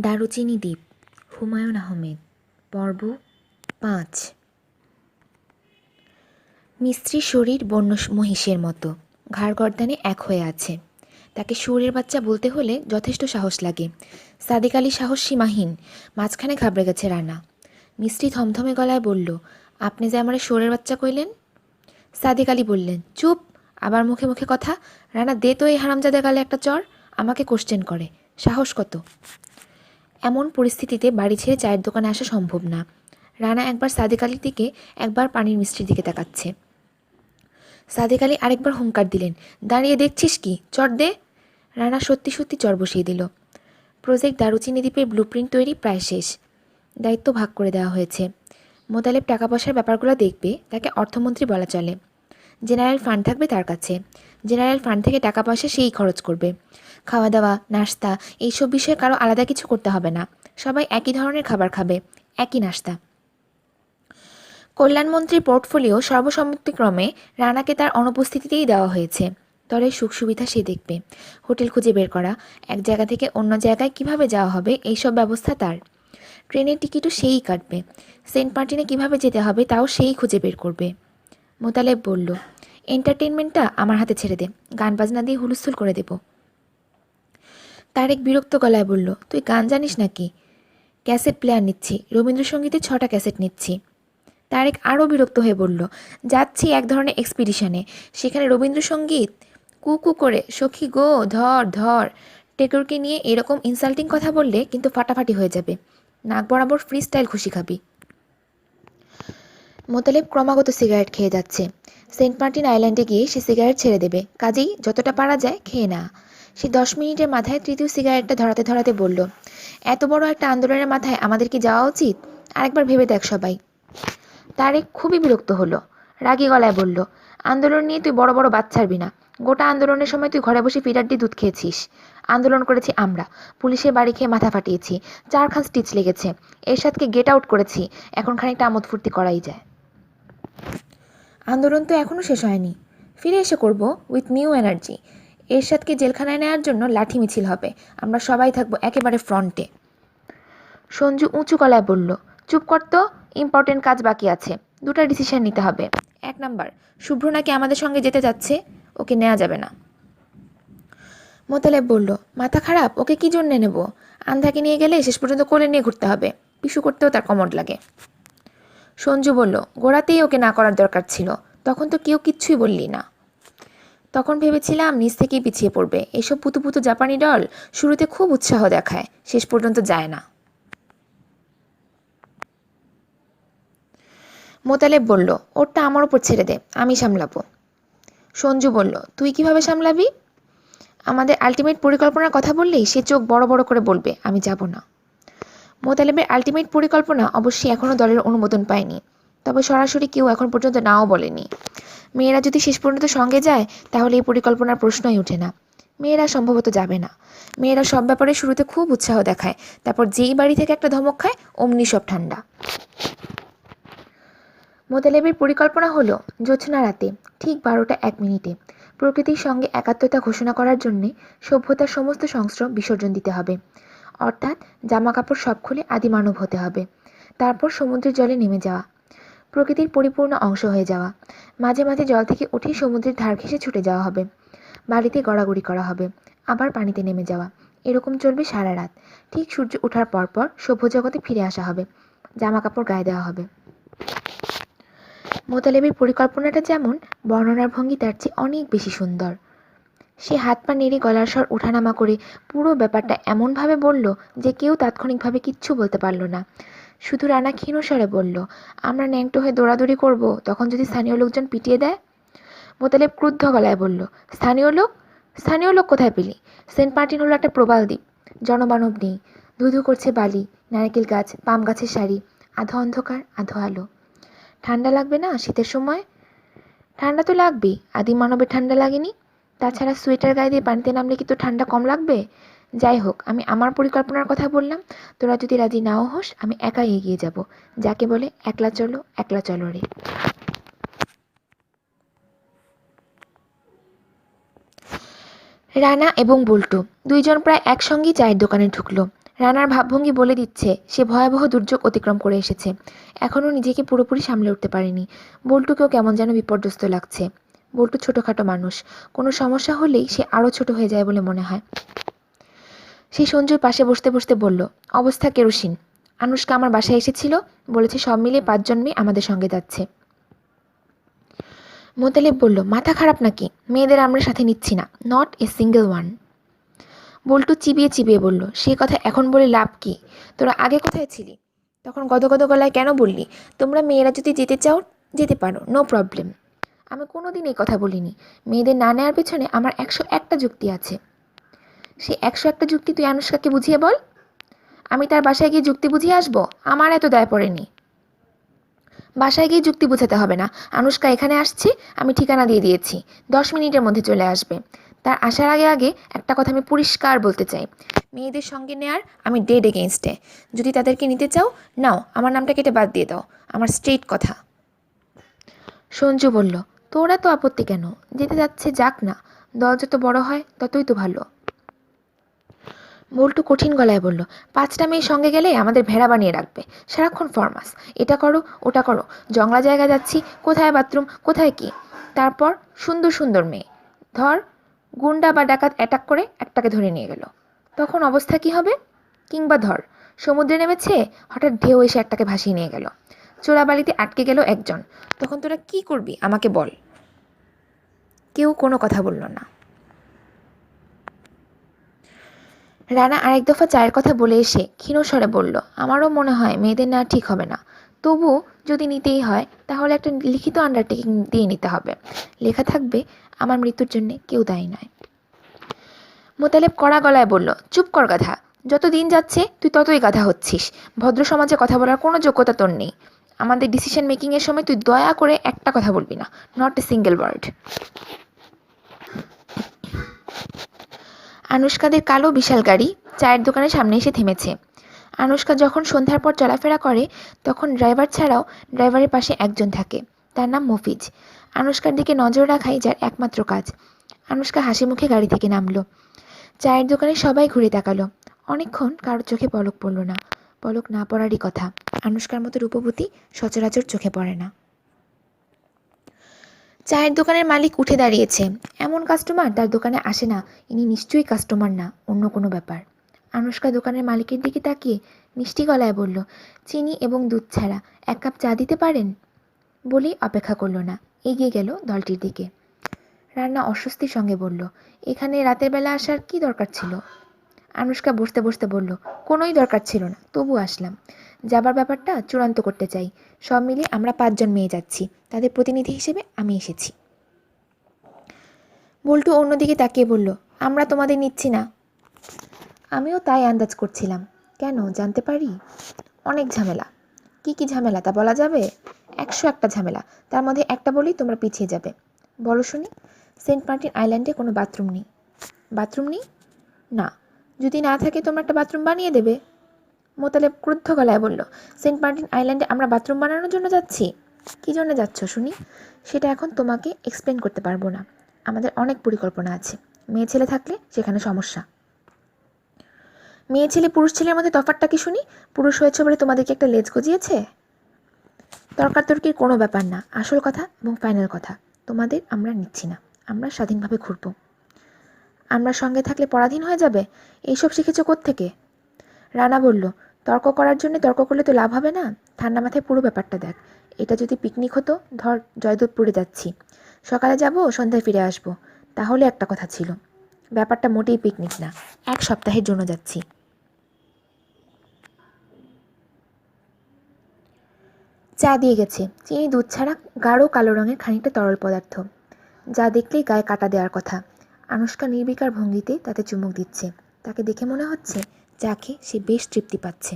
দারুচিনি দ্বীপ, হুমায়ুন আহমেদ, পর্ব পাঁচ। মিস্ত্রির শরীর বন্য মহিষের মতো ঘাড় গর্দানে এক হয়ে আছে। তাকে শুয়োরের বাচ্চা বলতে হলে যথেষ্ট সাহস লাগে। সাদিক আলী সাহস সীমাহীন, মাঝখানে ঘাবড়ে গেছে রানা। মিস্ত্রি থমথমে গলায় বলল, আপনি যে আমার শুয়োরের বাচ্চা কইলেন? সাদিক আলী বললেন, চুপ, আবার মুখে মুখে কথা। রানা, দে তো এই হারামজাদা গালে একটা চর, আমাকে কোশ্চেন করে। সাহস কত? এমন পরিস্থিতিতে বাড়ি ছেড়ে চায়ের দোকানে আসা সম্ভব না। রানা একবার সাদিক আলীর দিকে একবার পানির মিষ্টির দিকে তাকাচ্ছে। সাদিক আলী আরেকবার হুঙ্কার দিলেন, দাঁড়িয়ে দেখছিস কি? চট দে। রানা সত্যি সত্যি চর বসিয়ে দিল। প্রজেক্ট দারুচিনি দ্বীপের ব্লুপ্রিন্ট তৈরি প্রায় শেষ। দায়িত্ব ভাগ করে দেওয়া হয়েছে। মোতালেব টাকা পয়সার ব্যাপারগুলো দেখবে, তাকে অর্থমন্ত্রী বলা চলে। জেনারেল ফান্ড থাকবে তার কাছে। জেনারেল ফান্ড থেকে টাকা পয়সা সেই খরচ করবে। খাওয়া দাওয়া নাস্তা, এইসব বিষয়ে কারও আলাদা কিছু করতে হবে না। সবাই একই ধরনের খাবার খাবে, একই নাস্তা। কল্যাণমন্ত্রীর পোর্টফোলিও সর্বসম্মতিক্রমে রানাকে তার অনুপস্থিতিতেই দেওয়া হয়েছে। দলের সুখ সুবিধা সে দেখবে। হোটেল খুঁজে বের করা, এক জায়গা থেকে অন্য জায়গায় কীভাবে যাওয়া হবে, এইসব ব্যবস্থা তার। ট্রেনের টিকিটও সেই কাটবে। সেন্ট মার্টিনে কীভাবে যেতে হবে, তাও সেই খুঁজে বের করবে। মোতালেব বলল এন্টারটেনমেন্টটা আমার হাতে ছেড়ে দে, গান বাজনা দিয়ে হুলস্থুল করে দেব। তারেক বিরক্ত গলায় বলল, তুই গান জানিস নাকি? ক্যাসেট প্লেয়ার নিচ্ছি রবীন্দ্রসঙ্গীতের ছটা ক্যাসেট নিচ্ছি। তারেক আরও বিরক্ত হয়ে বলল, যাচ্ছি এক ধরনের এক্সপিডিশনে, সেখানে রবীন্দ্রসঙ্গীত কু কু করে, সখী গো, ধর ধর, টেকরকে নিয়ে এরকম ইনসাল্টিং কথা বললে কিন্তু ফাটাফাটি হয়ে যাবে। নাক বরাবর ফ্রি স্টাইল খুশি খাবি। মোতালেব ক্রমাগত সিগারেট খেয়ে যাচ্ছে। সেন্ট মার্টিন আইল্যান্ডে গিয়ে সে সিগারেট ছেড়ে দেবে। কাজেই যতটা পারা যায়, খেয়ে না সে দশ মিনিটের মাথায় তৃতীয় সিগারেটটা ধরাতে ধরাতে বলল, এত বড় একটা আন্দোলনের মাথায় আমাদের কি যাওয়া উচিত? আরেকবার ভেবে দেখ সবাই। তারেক খুবই বিরক্ত হলো। রাগী গলায় বলল, আন্দোলন নিয়ে তুই বড় বড় বাদ ছাড়বি না। গোটা আন্দোলনের সময় তুই ঘরে বসে দিয়ে দুধ খেয়েছিস। আন্দোলন করেছি আমরা। পুলিশের বাড়ি খেয়ে মাথা ফাটিয়েছি। চারখান স্টিচ লেগেছে। এরশাদকে গেট আউট করেছি। এখন খানিকটা আমোদ ফুর্তি করাই যায়। আন্দোলন তো এখনও শেষ হয়নি। ফিরে এসে করব উইথ নিউ এনার্জি এরশাদকে জেলখানায় নেওয়ার জন্য লাঠি মিছিল হবে। আমরা সবাই থাকব একেবারে ফ্রন্টে সঞ্জু উঁচু গলায় বলল, চুপ কর তো ইম্পর্টেন্ট কাজ বাকি আছে। দুটা ডিসিশন নিতে হবে। এক নাম্বার, শুভ্র নাকি আমাদের সঙ্গে যেতে যাচ্ছে? ওকে নেওয়া যাবে না। মোতালেব বলল, মাথা খারাপ, ওকে কি জন্যে নেব? আন্ধাকে নিয়ে গেলে শেষ পর্যন্ত কোলে নিয়ে ঘুরতে হবে। পিছু করতেও তার কমট লাগে। সঞ্জু বলল, গোড়াতেই ওকে না করার দরকার ছিল। তখন তো কেউ কিচ্ছুই বললি না। তখন ভেবেছিলাম নিজ থেকেই পিছিয়ে পড়বে। এসব পুতু পুতু জাপানি ডল শুরুতে খুব উৎসাহ দেখায়, শেষ পর্যন্ত যায় না। মোতালেব বলল, ওরটা আমার ওপর ছেড়ে দে, আমি সামলাবো। সঞ্জু বলল, তুই কীভাবে সামলাবি? আমাদের আলটিমেট পরিকল্পনার কথা বললেই সে চোখ বড় বড় করে বলবে, আমি যাব না। মোতালেবের আলটিমেট পরিকল্পনা অবশ্যই এখনও দলের অনুমোদন পায়নি। তবে সরাসরি কেউ এখন পর্যন্ত নাও বলেনি। মেয়েরা যদি শেষ পর্যন্ত সঙ্গে যায়, তাহলে এই পরিকল্পনার প্রশ্নই ওঠে না। মেয়েরা সম্ভবত যাবে না। মেয়েরা সব ব্যাপারে শুরুতে খুব উৎসাহ দেখায়। তারপর যেই বাড়ি থেকে একটা ধমক খায়, অমনি সব ঠান্ডা। মোতালেবের পরিকল্পনা হলো, জোছনা রাতে, ঠিক বারোটা এক মিনিটে। প্রকৃতির সঙ্গে একাত্মতা ঘোষণা করার জন্যে সভ্যতার সমস্ত সংস্রব বিসর্জন দিতে হবে। অর্থাৎ জামা কাপড় সব খুলে আদিমানব হতে হবে। তারপর সমুদ্রের জলে নেমে যাওয়া। প্রকৃতির পরিপূর্ণ অংশ হয়ে যাওয়া। মাঝে মাঝে জল থেকে উঠে সমুদ্রের ধার ঘেঁষে ছুটে যাওয়া হবে। বাড়িতে গড়াগড়ি করা হবে। আবার পানিতে নেমে যাওয়া। এরকম চলবে সারা রাত। ঠিক সূর্য ওঠার পরপর সভ্য জগতে ফিরে আসা হবে। জামা কাপড় গায়ে দেওয়া হবে। মোতালেবের পরিকল্পনাটা যেমন, বর্ণনার ভঙ্গি তার চেয়ে অনেক বেশি সুন্দর। সে হাত পা নেড়ে গলার স্বর ওঠানামা করে পুরো ব্যাপারটা এমনভাবে বলল যে কেউ তাৎক্ষণিকভাবে কিচ্ছু বলতে পারল না। শুধু রানা ক্ষীণ স্বরে বলল, আমরা ন্যাংটো হয়ে দৌড়াদৌড়ি করব, তখন যদি স্থানীয় লোকজন পিটিয়ে দেয়? মোতালেব ক্রুদ্ধ গলায় বলল, স্থানীয় লোক? স্থানীয় লোক কোথায় পেলি? সেন্ট মার্টিন হলো একটা প্রবাল দ্বীপ, জনমানব নেই। ধুধু করছে বালি, নারকেল গাছ, পাম গাছের সারি, আধো অন্ধকার, আধো আলো। ঠান্ডা লাগবে না শীতের সময়? ঠান্ডা তো লাগবেই আদি মানবের ঠান্ডা লাগেনি? তাছাড়া সোয়েটার গায়ে দিয়ে পানিতে নামলে কি তো ঠান্ডা কম লাগবে? যাই হোক, আমি আমার পরিকল্পনার কথা বললাম। তোরা যদি রাজি নাও হোস, আমি একাই এগিয়ে যাব। যাকে বলে, একলা চলো একলা চলো রে। রানা এবং বল্টু দুইজন প্রায় একসঙ্গেই চায়ের দোকানে ঢুকলো। রানার ভাবভঙ্গি বলে দিচ্ছে, সে ভয়াবহ দুর্যোগ অতিক্রম করে এসেছে। এখনও নিজেকে পুরোপুরি সামলে উঠতে পারেনি। বল্টুকেও কেমন যেন বিপর্যস্ত লাগছে। বল্টু ছোটোখাটো মানুষ। কোনো সমস্যা হলেই সে আরও ছোট হয়ে যায় বলে মনে হয়। সে সঞ্জুর পাশে বসতে বসতে বলল, অবস্থা কেরোসিন। আনুষ্কা আমার বাসায় এসেছিল, বলেছে সব মিলিয়ে পাঁচজন মেয়ে আমাদের সঙ্গে যাচ্ছে। মোতালেব বলল, মাথা খারাপ নাকি? মেয়েদের আমরা সাথে নিচ্ছি না নট এ সিঙ্গেল ওয়ান বল্টু চিবিয়ে চিবিয়ে বলল, সে কথা এখন বলে লাভ কি? তোরা আগে কোথায় ছিলি? তখন গদগদ গলায় কেন বললি? তোমরা মেয়েরা যদি যেতে চাও, যেতে পারো নো প্রবলেম আমি কোনো দিন এই কথা বলিনি। মেয়েদের না নেওয়ার পেছনে আমার একশো একটা যুক্তি আছে। সে একশো একটা যুক্তি তুই আনুষ্কাকে বুঝিয়ে বল। আমি তার বাসায় গিয়ে যুক্তি বুঝিয়ে আসব? আমার এত দায় পড়েনি। বাসায় গিয়ে যুক্তি বোঝাতে হবে না। আনুষ্কা এখানে আসছে, আমি ঠিকানা দিয়ে দিয়েছি। দশ মিনিটের মধ্যে চলে আসবে। তার আসার আগে আগে একটা কথা আমি পরিষ্কার বলতে চাই। মেয়েদের সঙ্গে নেয়ার আমি ডেড এগেনস্টে যদি তাদেরকে নিতে চাও, নাও। আমার নামটা কেটে বাদ দিয়ে দাও। আমার স্ট্রেট কথা। সঞ্জু বলল তোরা তো আপত্তি কেন? যেতে যাচ্ছে যাক না। দল যত বড় হয়, ততই তো ভালো। বল্টু কঠিন গলায় বলল, পাঁচটা মেয়ে সঙ্গে গেলে আমাদের ভেড়া বানিয়ে রাখবে। সারাক্ষণ ফরমাস। এটা করো, ওটা করো। জংলা জায়গা যাচ্ছি, কোথায় বাথরুম, কোথায় কি? তারপর সুন্দর সুন্দর মেয়ে। ধর, গুন্ডা বা ডাকাত অ্যাটাক করে একটাকে ধরে নিয়ে গেল। তখন অবস্থা কি হবে? কিংবা ধর, সমুদ্রে নেমেছে, হঠাৎ ঢেউ এসে একটাকে ভাসিয়ে নিয়ে গেল। চোরাবালিতে আটকে গেল একজন। তখন তোরা কি করবি? আমাকে বল। কেউ কোনো কথা বলল না। রানা আরেক দফা চায়ের কথা বলে এসে ক্ষীণ স্বরে বলল, আমারও মনে হয় মেয়েদের না ঠিক হবে না। তবু যদি নিতেই হয়, তাহলে একটা লিখিত আন্ডারটেকিং দিয়ে নিতে হবে। লেখা থাকবে, আমার মৃত্যুর জন্যে কেউ দায়ী নয়। মোতালেব কড়া গলায় বলল, চুপ কর গাধা। যত দিন যাচ্ছে, তুই ততই গাধা হচ্ছিস। ভদ্র সমাজে কথা বলার কোনো যোগ্যতা তোর নেই। আমাদের ডিসিশন মেকিংয়ের সময় তুই দয়া করে একটা কথা বলবি না নট এ সিঙ্গেল ওয়ার্ড আনুষ্কাদের কালো বিশাল গাড়ি চায়ের দোকানের সামনে এসে থেমেছে। আনুষ্কা যখন সন্ধ্যার পর চলাফেরা করে, তখন ড্রাইভার ছাড়াও ড্রাইভারের পাশে একজন থাকে, তার নাম মফিজ। আনুষ্কার দিকে নজর রাখাই যার একমাত্র কাজ। আনুষ্কা হাসি মুখে গাড়ি থেকে নামলো। চায়ের দোকানে সবাই ঘুরে তাকালো। অনেকক্ষণ কারোর চোখে পলক পড়ল না। পলক না পড়ারই কথা। আনুষ্কার মতো রূপবতী সচরাচর চোখে পড়ে না। চায়ের দোকানের মালিক উঠে দাঁড়িয়েছে। এমন কাস্টমার তার দোকানে আসে না, ইনি নিশ্চয়ই কাস্টমার না, অন্য কোনো ব্যাপার। আনুষ্কা দোকানের মালিকের দিকে তাকিয়ে মিষ্টি গলায় বলল, চিনি এবং দুধ ছাড়া এক কাপ চা দিতে পারেন? বলেই অপেক্ষা করল না, এগিয়ে গেল দলটির দিকে। রান্না অস্বস্তির সঙ্গে বলল, এখানে রাতের বেলা আসার কি দরকার ছিল? আনুষ্কা বসতে বসতে বলল, কোনোই দরকার ছিল না, তবু আসলাম। যাবার ব্যাপারটা চূড়ান্ত করতে চাই। সব মিলে আমরা পাঁচজন মেয়ে যাচ্ছি। তাদের প্রতিনিধি হিসেবে আমি এসেছি। বল্টু অন্যদিকে তাকিয়ে বলল, আমরা তোমাদের নিচ্ছি না। আমিও তাই আন্দাজ করছিলাম। কেন, জানতে পারি? অনেক ঝামেলা। কি কি ঝামেলা, তা বলা যাবে? একশো একটা ঝামেলা। তার মধ্যে একটা বলেই তোমরা পিছিয়ে যাবে। বলো শুনি, সেন্ট মার্টিন আইল্যান্ডে কোনো বাথরুম নেই? বাথরুম নেই? না। যদি না থাকে তোমরা একটা বাথরুম বানিয়ে দেবে। মোতালেব ক্রুদ্ধ গলায় বলল, সেন্ট মার্টিন আইল্যান্ডে আমরা বাথরুম বানানোর জন্য যাচ্ছি। কী জন্য যাচ্ছ, শুনি? সেটা এখন তোমাকে এক্সপ্লেন করতে পারব না। আমাদের অনেক পরিকল্পনা আছে। মেয়ে ছেলে থাকলে সেখানে সমস্যা। মেয়ে ছেলে, পুরুষ ছেলের মধ্যে তফাৎটা কি, শুনি? পুরুষ হয়েছে বলে তোমাদেরকে একটা লেজ গজিয়েছে? তর্কাতর্কির কোনো ব্যাপার না। আসল কথা এবং ফাইনাল কথা, তোমাদের আমরা নিচ্ছি না। আমরা স্বাধীনভাবে ঘুরব। আমরা সঙ্গে থাকলে পরাধীন হয়ে যাবে? এইসব শিখেছো থেকে রানা বলল তর্ক করার জন্য তর্ক করলে তো লাভ হবে না? ঠান্ডা মাথায় পুরো ব্যাপারটা দেখ। এটা যদি পিকনিক হতো, ধর জয়দেবপুরে যাচ্ছি। সকালে যাব, সন্ধ্যায় ফিরে আসব। তাহলে একটা কথা ছিল। ব্যাপারটা মোটেই পিকনিক না। এক সপ্তাহের জন্য যাচ্ছি। চা দিয়ে গেছে। চিনি, দুধ ছাড়া গাঢ় কালো রঙের খানিকটা তরল পদার্থ। যা দেখলেই গায়ে কাটা দেওয়ার কথা। আনুষ্কা নির্বিকার ভঙ্গিতে তাতে চুমুক দিচ্ছে। তাকে দেখে মনে হচ্ছে যাকে সে বেশ তৃপ্তি পাচ্ছে।